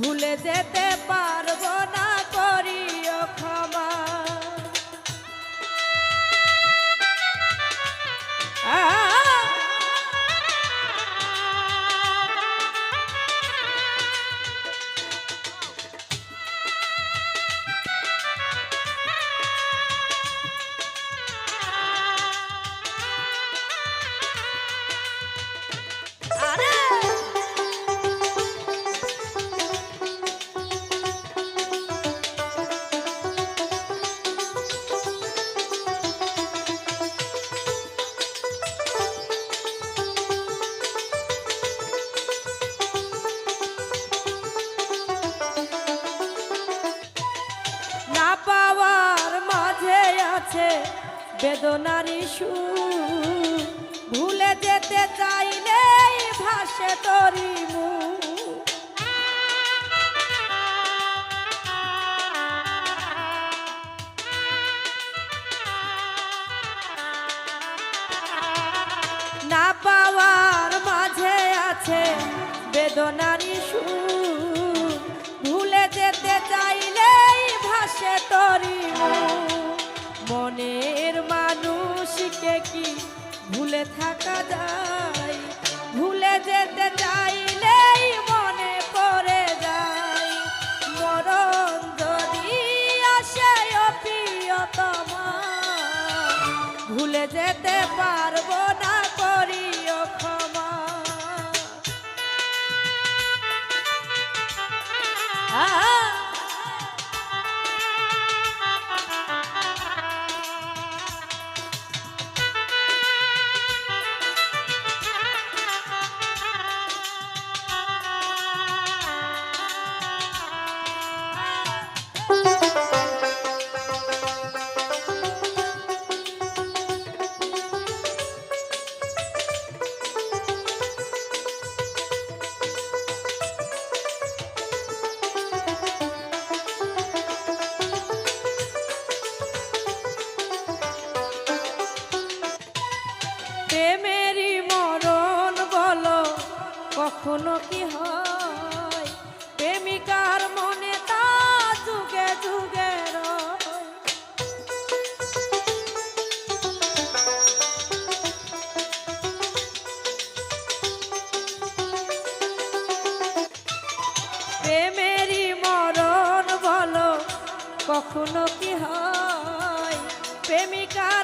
ভুলে যেতে পারব না। বেদনারি সুর ভুলে যেতে চাইলেই ভাসে তরি মুখ। না পাওয়ার মাঝে আছে বেদনারি সুর ভুলে যেতে চাইলেই ভাসে তরি মুখ। ভুলে থাকা যায়, ভুলে যেতে চাইলেই মনে পড়ে যায়। মরণ যদি আসে ও প্রিয়তমা ভুলে যেতে পারব না, করিও ক্ষমা। হয়। প্রেমিকার মনে তা যুগে প্রেমেরই মরণ কখনো কি হয়? প্রেমিকার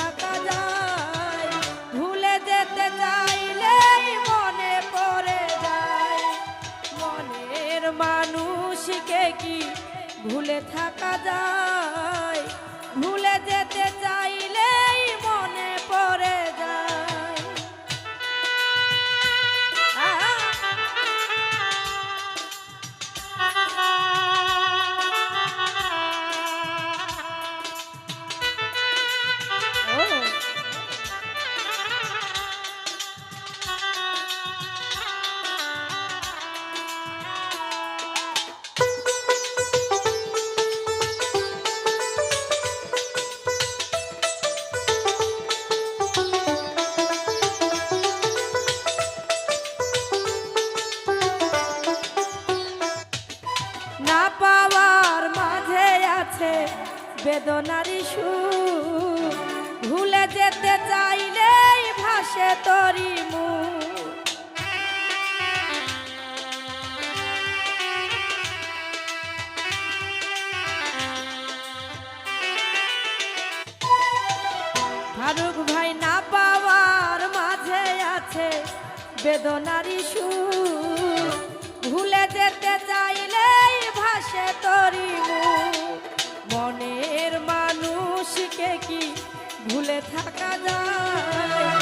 থাকা যায় ভুলে মনে যায়। মনের কি ভুলে থাকা যায়? গেছে বেদনারি সু ভুলে যেতে চাইলেই ভাসে তরি মু। ফারুক ভাই না পাওয়ার মাঝে আছে বেদনারি সু ভুলে যেতে চাইলেই ভাসে তরি ভুলে থাকা যায়।